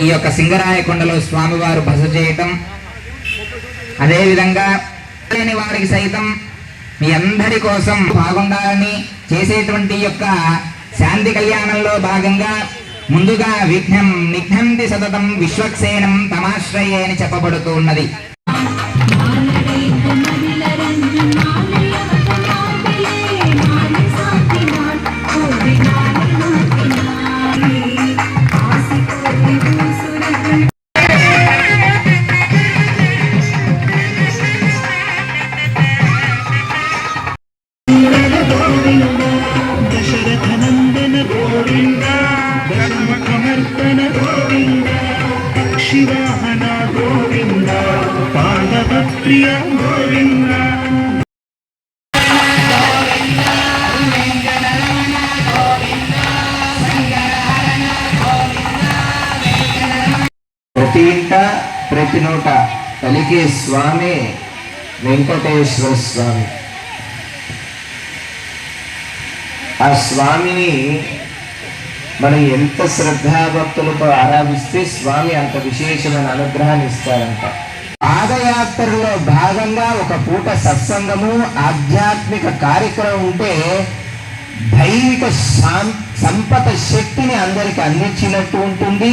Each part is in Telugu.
ఈ యొక్క సింగరాయకొండలో స్వామివారు బస చేయటం అదేవిధంగా లేని వారికి సైతం మీ అందరి కోసం బాగుండాలని చేసేటువంటి యొక్క శాంతి కళ్యాణంలో భాగంగా ముందుగా విఘ్నం నిఘ్నంది సతతం విశ్వక్సేనం తమాశ్రయే అని చెప్పబడుతూ ఉన్నది. ప్రియ గోవింద ప్రతి ఇంట ప్రతి నోట కలిగే స్వామి వెంకటేశ్వర స్వామి. ఆ స్వామిని మనం ఎంత శ్రద్ధాభక్తులతో ఆరాధిస్తే స్వామి అంత విశేషమైన అనుగ్రహాన్ని ఇస్తారంట. పాదయాత్రలో భాగంగా ఒక పూట సత్సంగము ఆధ్యాత్మిక కార్యక్రమం ఉంటే దైవిక శాం- సంపద శక్తిని అందరికి అందించినట్టు ఉంటుంది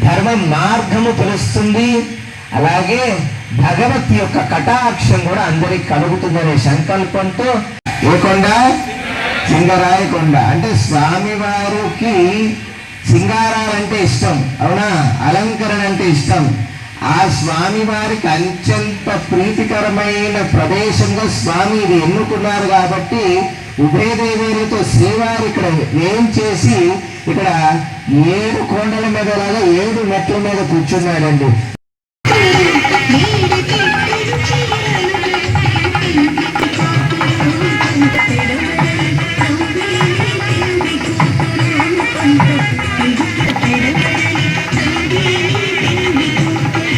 ధర్మ మార్గము తెలుస్తుంది అలాగే భగవత్ యొక్క కటాక్షం కూడా అందరికి కలుగుతుందనే సంకల్పంతో ఏ కొండ సింగరాయ అంటే స్వామివారికి సింగారాలంటే ఇష్టం అవునా? అలంకరణ అంటే ఇష్టం. ఆ స్వామి వారికి అత్యంత ప్రీతికరమైన ప్రదేశంలో స్వామి ఇది ఎన్నుకున్నారు కాబట్టి ఉభయదేవులతో శ్రీవారు ఇక్కడ ఏం చేసి ఇక్కడ ఏడు కొండల మీద లాగా ఏడు మెట్ల మీద కూర్చున్నాడండి.